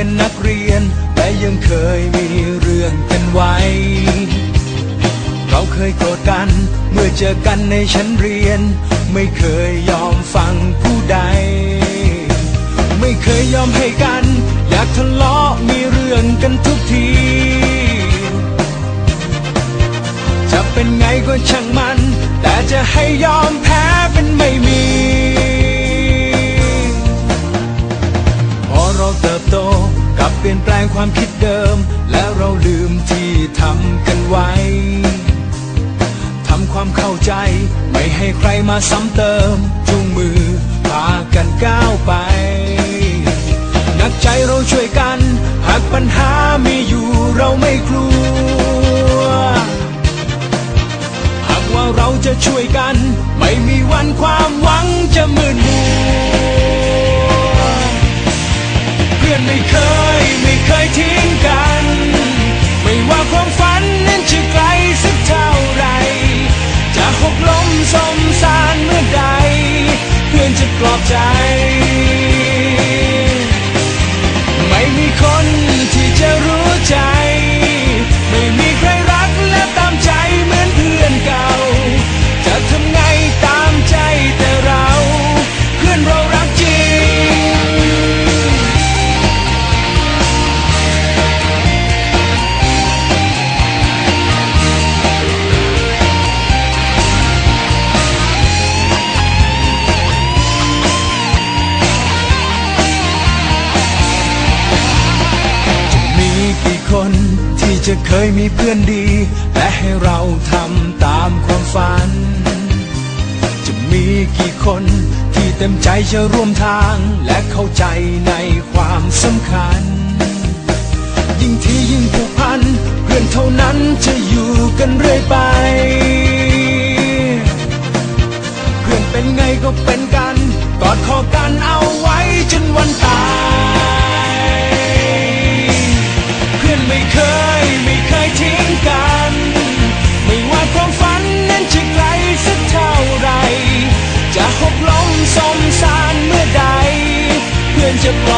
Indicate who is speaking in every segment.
Speaker 1: เป็นนักเรียน แต่ยังเคยมีเรื่องกันไว้ เราเคยโกรธกัน เมื่อเจอกันในชั้นเรียน ไม่เคยยอมฟังผู้ใด ไม่เคยยอมให้กัน อยากทะเลาะมีเรื่องกันทุกที จะเป็นไงก็ช่างมัน แต่จะให้ยอมแพ้เป็นไม่มี เปลี่ยนแปลงความคิดเดิม แล้วเราลืมที่ทำกันไว้ทำความเข้าใจ ไม่ให้ใครมาซ้ำเติมจูงมือพากันก้าวไป นักใจเราช่วยกัน หากปัญหามีอยู่เราไม่กลัว หากว่าเราจะช่วยกัน ไม่มีวันความหวังจะมืดมัวเพื่อนไม่เคย จะเคยมีเพื่อนดี และให้เราทำตามความฝัน จะมีกี่คนที่เต็มใจจะร่วมทางและเข้าใจในความสำคัญ ยิ่งที่ยิ่งผูกพัน เพื่อนเท่านั้นจะอยู่กันเรื่อยไป เพื่อนเป็นไงก็เป็นกัน กอดคอกันเอา เพื่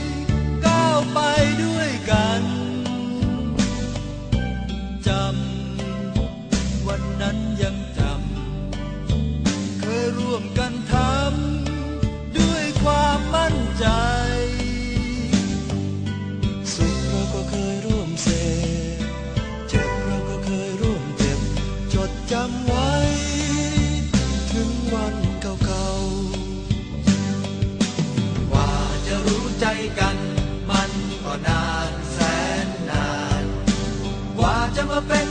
Speaker 2: กันมันก็นานแสนนาน กว่าจะมาเป็นเพื่อนกัน